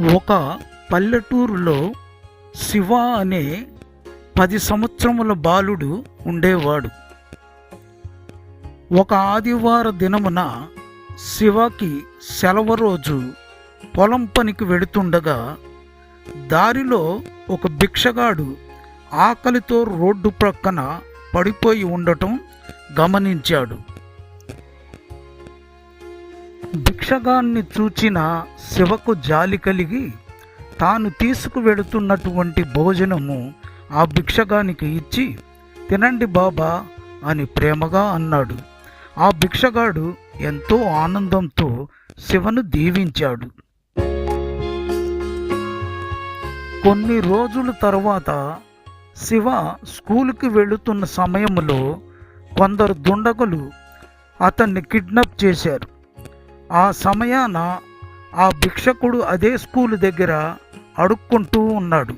ఒక పల్లెటూరులో శివ అనే పది సంవత్సరముల బాలుడు ఉండేవాడు. ఒక ఆదివార దినమున శివకి సెలవు రోజు పొలం పనికి వెడుతుండగా దారిలో ఒక భిక్షగాడు ఆకలితో రోడ్డు ప్రక్కన పడిపోయి ఉండటం గమనించాడు. భిక్షగాన్ని చూచిన శివకు జాలి కలిగి తాను తీసుకువెడుతున్నటువంటి భోజనము ఆ భిక్షగానికి ఇచ్చి తినండి బాబా అని ప్రేమగా అన్నాడు. ఆ భిక్షగాడు ఎంతో ఆనందంతో శివను దీవించాడు. కొన్ని రోజుల తర్వాత శివ స్కూలుకి వెళుతున్న సమయంలో కొందరు దుండగులు అతన్ని కిడ్నాప్ చేశారు. ఆ సమయాన ఆ భిక్షకుడు అదే స్కూల్ దగ్గర అడుక్కుంటూ ఉన్నాడు.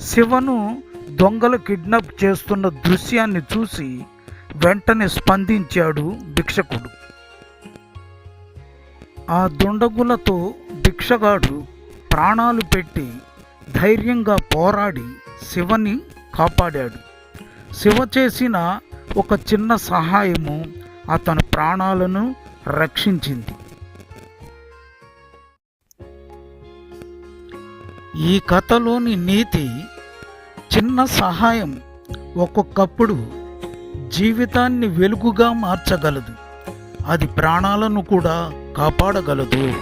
శివను దొంగలు కిడ్నాప్ చేస్తున్న దృశ్యాన్ని చూసి వెంటనే స్పందించాడు భిక్షకుడు. ఆ దుండగులతో భిక్షగాడు ప్రాణాలు పెట్టి ధైర్యంగా పోరాడి శివని కాపాడాడు. శివ చేసిన ఒక చిన్న సహాయము అతని ప్రాణాలను రక్షించింది. ఈ కథలోని నీతి చిన్న సహాయం ఒక్కొక్కప్పుడు జీవితాన్ని వెలుగుగా మార్చగలదు. అది ప్రాణాలను కూడా కాపాడగలదు.